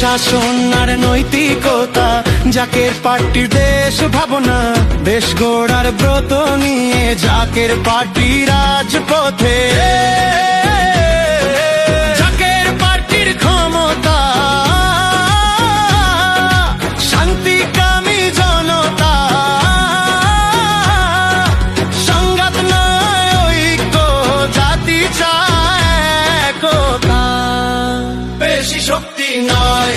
শাসন আর নৈতিকতা জাকের পার্টির দেশ ভাবনা দেশ গোড়ার ব্রত নিয়ে জাকের পার্টি রাজপথে। শক্তি নয়